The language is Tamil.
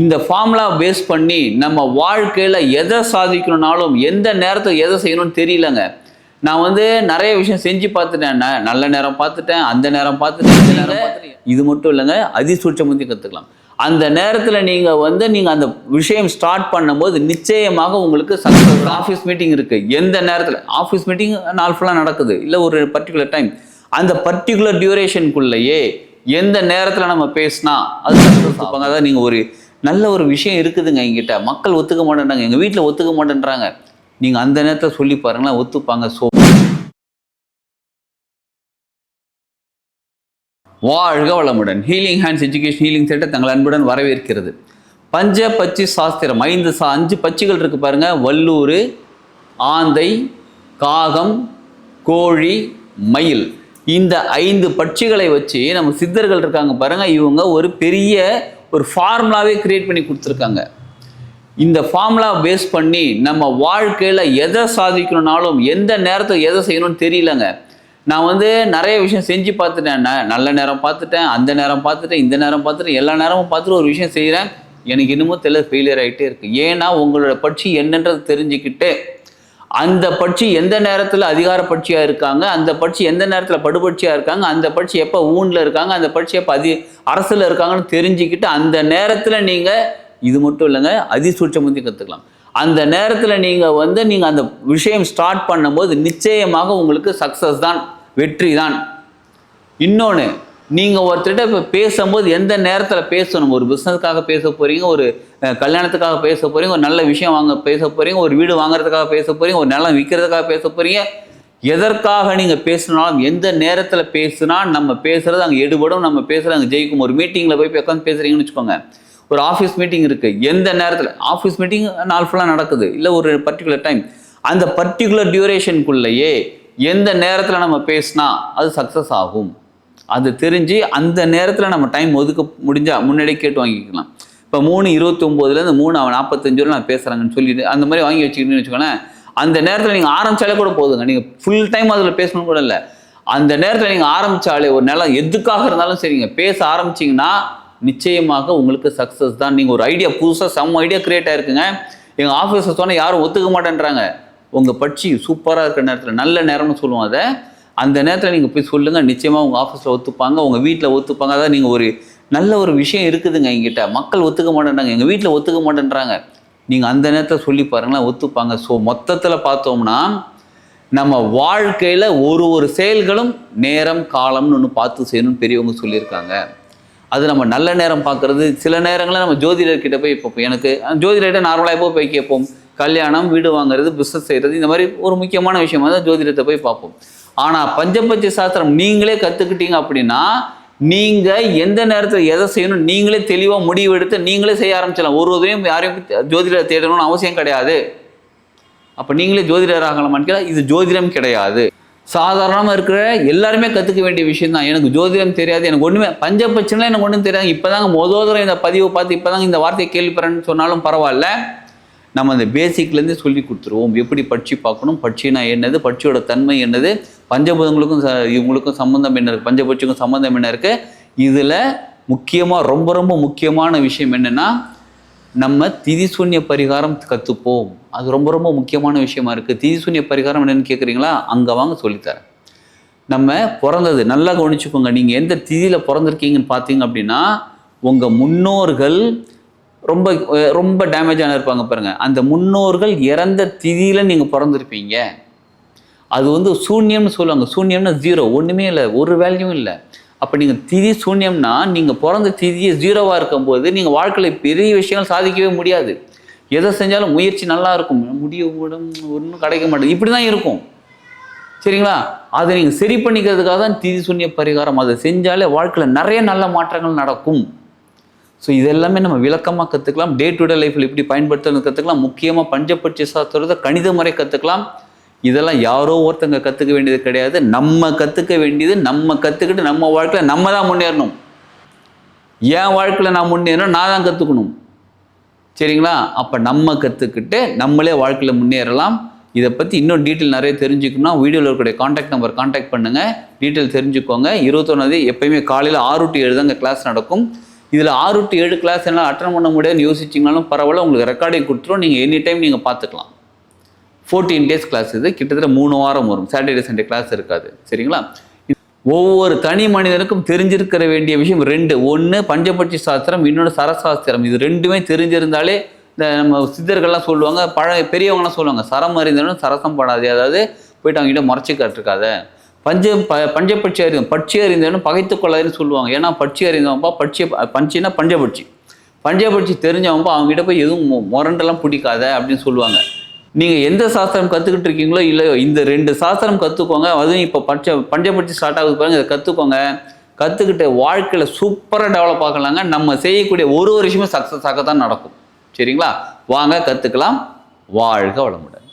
இந்த ஃபார்முலா பேஸ் பண்ணி நம்ம வாழ்க்கையில் எதை சாதிக்கணும்னாலும் எந்த நேரத்தில் எதை செய்யணும்னு தெரியலங்க. நான் வந்து நிறைய விஷயம் செஞ்சு பார்த்துட்டேன். நல்ல நேரம் பார்த்துட்டேன் அந்த நேரம் பார்த்துட்டேன் இந்த நேரம் பார்த்துட்டேன். இது மட்டும் இல்லைங்க அதிசூட்சமத்தையும் கற்றுக்கலாம் அந்த நேரத்தில் நீங்கள் வந்து நீங்கள் அந்த விஷயம் ஸ்டார்ட் பண்ணும்போது நிச்சயமாக உங்களுக்கு சக்ஸஸ் ஆஃபீஸ் மீட்டிங் இருக்குது எந்த நேரத்தில்? ஆஃபீஸ் மீட்டிங் நாள் ஃபுல்லாக நடக்குது. இல்லை ஒரு பர்டிகுலர் டைம் அந்த பர்டிகுலர் டியூரேஷனுக்குள்ளேயே எந்த நேரத்தில் நம்ம பேசினா அது சக்ஸஸ் ஆகும் அதாவது நீங்கள் ஒரு நல்ல ஒரு விஷயம் இருக்குதுங்க எங்கிட்ட மக்கள் ஒத்துக்க மாட்டேன்றாங்க. எங்கள் வீட்டில் ஒத்துக்க மாட்டேன்றாங்க. நீங்கள் அந்த நேரத்தில் சொல்லி பாருங்களேன் ஒத்துப்பாங்க. ஸோ வாழ்க வளமுடன். Healing hands education healing centre தங்கள் அன்புடன் வரவேற்கிறது. பஞ்ச பச்சி சாஸ்திரம். ஐந்து சா அஞ்சு பச்சிகள் இருக்கு பாருங்க. வல்லூர் ஆந்தை காகம் கோழி மயில். இந்த ஐந்து பட்சிகளை வச்சு நம்ம சித்தர்கள் இருக்காங்க பாருங்க. இவங்க ஒரு பெரிய ஒரு ஃபார்முலாவே கிரியேட் பண்ணி கொடுத்துருக்காங்க. இந்த ஃபார்முலா பேஸ் பண்ணி நம்ம வாழ்க்கையில் எதை சாதிக்கணும்னாலும் எந்த நேரத்தில் எதை செய்யணும்னு தெரியலங்க. நான் வந்து நிறைய விஷயம் செஞ்சு பார்த்துட்டேன். நல்ல நேரம் பார்த்துட்டேன் அந்த நேரம் பார்த்துட்டேன் இந்த நேரம் பார்த்துட்டேன் எல்லா நேரமும் பார்த்துட்டு ஒரு விஷயம் செய்கிறேன் எனக்கு இன்னமும் தெரியல ஃபெயிலியர் ஆகிட்டே இருக்குது ஏன்னா உங்களோட பட்சி என்னன்றது தெரிஞ்சுக்கிட்டு அந்த பட்சி எந்த நேரத்தில் அதிகார பட்சியாக இருக்காங்க அந்த பட்சி எந்த நேரத்தில் படுபட்சியாக இருக்காங்க அந்த பட்சி எப்போ ஊனில் இருக்காங்க அந்த பட்சி எப்போ அதி அரசில் இருக்காங்கன்னு தெரிஞ்சுக்கிட்டு அந்த நேரத்தில் நீங்கள் இது மட்டும் இல்லைங்க அதிசூட்சமத்தி கற்றுக்கலாம் அந்த நேரத்தில் நீங்கள் வந்து நீங்கள் அந்த விஷயம் ஸ்டார்ட் பண்ணும்போது நிச்சயமாக உங்களுக்கு சக்ஸஸ் தான் வெற்றி தான். இன்னொன்று நீங்கள் ஒருத்தர்கிட்ட இப்போ பேசும்போது எந்த நேரத்தில் பேசணும்? ஒரு பிஸ்னஸ்க்காக பேச போகிறீங்க ஒரு கல்யாணத்துக்காக பேச போகிறீங்க ஒரு நல்ல விஷயம் வாங்க பேச போகிறீங்க ஒரு வீடு வாங்குறதுக்காக பேச போகிறீங்க ஒரு நிலம் விற்கிறதுக்காக பேச போகிறீங்க எதற்காக நீங்கள் பேசினாலும் எந்த நேரத்தில் பேசுனா நம்ம பேசுகிறது அங்கே எடுபடும் நம்ம பேசுகிறது அங்கே ஜெயிக்கும். ஒரு மீட்டிங்கில் போய் உட்காந்து பேசுகிறீங்கன்னு வச்சுக்கோங்க. ஒரு ஆஃபீஸ் மீட்டிங் இருக்குது எந்த நேரத்தில்? ஆஃபீஸ் மீட்டிங் நாள் ஃபுல்லாக நடக்குது. இல்லை ஒரு பர்டிகுலர் டைம் அந்த பர்டிகுலர் டியூரேஷனுக்குள்ளேயே எந்த நேரத்தில் நம்ம பேசினா அது சக்ஸஸ் ஆகும்? அது தெரிஞ்சு அந்த நேரத்தில் நம்ம டைம் ஒதுக்க முடிஞ்சால் முன்னாடியே கேட்டு வாங்கிக்கலாம். இப்போ மூணு இருபத்தி ஒம்போதுலேருந்து மூணு அவன் நாற்பத்தஞ்சு நான் பேசுகிறாங்கன்னு சொல்லிட்டு அந்த மாதிரி வாங்கி வச்சுக்கிட்டுன்னு வச்சுக்கோங்களேன் அந்த நேரத்தில் நீங்கள் ஆரம்பிச்சாலே கூட போதுங்க. நீங்கள் ஃபுல் டைம் அதில் பேசணும் கூட இல்லை. அந்த நேரத்தில் நீங்கள் ஆரம்பித்தாலே ஒரு நிலம் எதுக்காக இருந்தாலும் சரிங்க. பேச ஆரம்பிச்சிங்கன்னா நிச்சயமாக உங்களுக்கு சக்ஸஸ் தான். நீங்கள் ஒரு ஐடியா புதுசாக செம்ம ஐடியா கிரியேட் ஆயிருக்குங்க. எங்கள் ஆஃபீஸர் சொன்னால் யாரும் ஒத்துக்க மாட்டேன்றாங்க. உங்கள் பட்சி சூப்பராக இருக்கிற நேரத்தில் நல்ல நேரம்னு சொல்லுவோம் அதை. அந்த நேரத்தில் நீங்கள் போய் சொல்லுங்கள் நிச்சயமாக உங்கள் ஆஃபீஸில் ஒத்துப்பாங்க உங்கள் வீட்டில் ஒத்துப்பாங்க. அதாவது நீங்கள் ஒரு நல்ல ஒரு விஷயம் இருக்குதுங்க எங்கிட்ட மக்கள் ஒத்துக்க மாட்டேன்றாங்க. எங்கள் வீட்டில் ஒத்துக்க மாட்டேன்றாங்க. நீங்கள் அந்த நேரத்தில் சொல்லி பாருங்களேன் ஒத்துப்பாங்க. ஸோ மொத்தத்தில் பார்த்தோம்னா நம்ம வாழ்க்கையில் ஒரு ஒரு செயல்களும் நேரம் காலம்னு ஒன்று பார்த்து செய்யணும்னு பெரியவங்க சொல்லியிருக்காங்க. அது நம்ம நல்ல நேரம் பார்க்குறது சில நேரங்களில் நம்ம ஜோதிடர்கிட்ட போய் பார்ப்போம் எனக்கு ஜோதிடர்கிட்ட நார்மலாக எப்போ போய் கேட்போம்? கல்யாணம் வீடு வாங்குறது பிஸ்னஸ் செய்கிறது இந்த மாதிரி ஒரு முக்கியமான விஷயமா தான் ஜோதிடத்தை போய் பார்ப்போம். ஆனால் பஞ்சபட்ச சாஸ்திரம் நீங்களே கற்றுக்கிட்டீங்க அப்படின்னா நீங்கள் எந்த நேரத்தில் எதை செய்யணும் நீங்களே தெளிவாக முடிவு எடுத்து நீங்களே செய்ய ஆரம்பிச்சிடலாம். ஒரு உதவியும் யாரையும் ஜோதிடர் தேடணும்னு அவசியம் கிடையாது. அப்போ நீங்களே ஜோதிடர் ஆகலாமான்னு கேட்டால் இது ஜோதிடம் கிடையாது. சாதாரணமாக இருக்கிற எல்லாருமே கற்றுக்க வேண்டிய விஷயம் தான் எனக்கு ஜோதிடம் தெரியாது எனக்கு ஒன்றுமே பஞ்சபட்சம்லாம் எனக்கு ஒன்றும் தெரியாது. இப்போ தாங்க தடவை இந்த பதிவை பார்த்து இப்போ தாங்க இந்த வார்த்தையை கேள்விப்படுறேன்னு சொன்னாலும் பரவாயில்ல. நம்ம அந்த பேசிக்லேருந்து சொல்லி கொடுத்துருவோம். எப்படி பட்சி பார்க்கணும்? பட்சினா என்னது? பட்சியோட தன்மை என்னது? பஞ்சபூதங்களுக்கும் இவங்களுக்கும் சம்மந்தம் என்ன இருக்குது பஞ்சபட்சிக்கும் சம்மந்தம் என்ன இருக்குது இதில் முக்கியமாக ரொம்ப ரொம்ப முக்கியமான விஷயம் என்னென்னா நம்ம திதிசூன்ய பரிகாரம் கற்றுப்போம் அது ரொம்ப ரொம்ப முக்கியமான விஷயமா இருக்குது திதிசூன்ய பரிகாரம் என்னன்னு கேட்குறீங்களா அங்கே வாங்க சொல்லித்தரேன். நம்ம பிறந்தது நல்லா கவனிச்சுக்கோங்க. நீங்கள் எந்த திதியில் பிறந்திருக்கீங்கன்னு பார்த்தீங்க அப்படின்னா உங்கள் முன்னோர்கள் ரொம்ப ரொம்ப டேமேஜான இருப்பாங்க பாருங்க. அந்த முன்னோர்கள் இறந்த திதியில் நீங்கள் பிறந்திருப்பீங்க. அது வந்து சூன்யம்னு சொல்லுவாங்க. சூன்யம்னா ஜீரோ ஒன்றுமே இல்லை. ஒரு வேல்யூவும் இல்லை. அப்போ நீங்கள் திதி சூன்யம்னா நீங்கள் பிறந்த திதியை ஜீரோவாக இருக்கும்போது நீங்கள் வாழ்க்கையில் பெரிய விஷயங்கள் சாதிக்கவே முடியாது. எதை செஞ்சாலும் முயற்சி நல்லா இருக்கும். முடிய ஒன்றும் கிடைக்க மாட்டேங்க இப்படி தான் இருக்கும். சரிங்களா? அதை நீங்கள் சரி பண்ணிக்கிறதுக்காக தான் திதி சூன்ய பரிகாரம். அதை செஞ்சாலே வாழ்க்கையில் நிறைய நல்ல மாற்றங்கள் நடக்கும். ஸோ இதெல்லாமே நம்ம விளக்கமாக கற்றுக்கலாம் டே டு டே லைஃப்பில் எப்படி பயன்படுத்துறது கற்றுக்கலாம் முக்கியமாக பஞ்சபட்ச சாஸ்திரத்தை கணித முறை கற்றுக்கலாம் இதெல்லாம் யாரோ ஒருத்தங்க கற்றுக்க வேண்டியது கிடையாது. நம்ம கற்றுக்க வேண்டியது நம்ம கற்றுக்கிட்டு நம்ம வாழ்க்கையில் நம்ம தான் முன்னேறணும். என் வாழ்க்கையில் நான் முன்னேறணும் நான் தான் கற்றுக்கணும் சரிங்களா? அப்போ நம்ம கற்றுக்கிட்டு நம்மளே வாழ்க்கையில் முன்னேறலாம். இதை பற்றி இன்னும் டீட்டெயில் நிறைய தெரிஞ்சுக்கணும்னா வீடியோவில் இருக்கக்கூடிய காண்டாக்ட் நம்பர் காண்டாக்ட் பண்ணுங்கள் டீட்டெயில் தெரிஞ்சுக்கோங்க. இருபத்தொன்னாந்தேதி எப்பயுமே காலையில் ஆறு டு ஏழு தாங்க கிளாஸ் நடக்கும். இதில் ஆறு டு ஏழு கிளாஸ் என்னால் அட்டன் பண்ண முடியாதுன்னு யோசிச்சிங்கனாலும் பரவாயில்ல. உங்களுக்கு ரெக்கார்டிங் கொடுத்துரும். நீங்கள் எனி டைம் நீங்கள் பார்த்துக்கலாம். ஃபோர்டீன் டேஸ் கிளாஸ் இது. கிட்டத்தட்ட மூணு வாரம் வரும். சாட்டர்டே சண்டே கிளாஸ் இருக்காது. சரிங்களா? ஒவ்வொரு தனி மனிதனுக்கும் தெரிஞ்சிருக்கிற வேண்டிய விஷயம் ரெண்டு. ஒன்று பஞ்சபட்சி சாஸ்திரம் இன்னொன்று சரசாஸ்திரம். இது ரெண்டுமே தெரிஞ்சிருந்தாலே இந்த நம்ம சித்தர்கள்லாம் சொல்லுவாங்க பழ பெரியவங்கலாம் சொல்லுவாங்க சரம் அறிந்தவனும் சரசம் படாதே. அதாவது போயிட்டு அவங்ககிட்ட முறைச்சி காட்டிருக்காத. பஞ்ச ப பஞ்சபட்சி அறிந்தவன் பட்சி அறிந்தவனும் பகைத்து கொள்ளாதுன்னு சொல்லுவாங்க. ஏன்னா பட்சி அறிந்தவன்பா பட்சி பஞ்சினா பஞ்சபட்சி. பஞ்சபட்சி தெரிஞ்சவன்பா அவங்ககிட்ட போய் எதுவும் முரண்டெல்லாம் பிடிக்காத அப்படின்னு சொல்லுவாங்க. நீங்கள் எந்த சாஸ்திரம் கற்றுக்கிட்டு இருக்கீங்களோ இல்லை இந்த ரெண்டு சாஸ்திரம் கற்றுக்கோங்க அதுவும் இப்போ பட்ச பஞ்சபட்சி ஸ்டார்ட் ஆகுது பாருங்க இதை கற்றுக்கோங்க கற்றுக்கிட்டு வாழ்க்கையில் சூப்பராக டெவலப் ஆகலாங்க. நம்ம செய்யக்கூடிய ஒரு ஒரு விஷயமும் சக்ஸஸ் ஆக தான் நடக்கும். சரிங்களா? வாங்க கற்றுக்கலாம் வாழ்க வளமுடன்.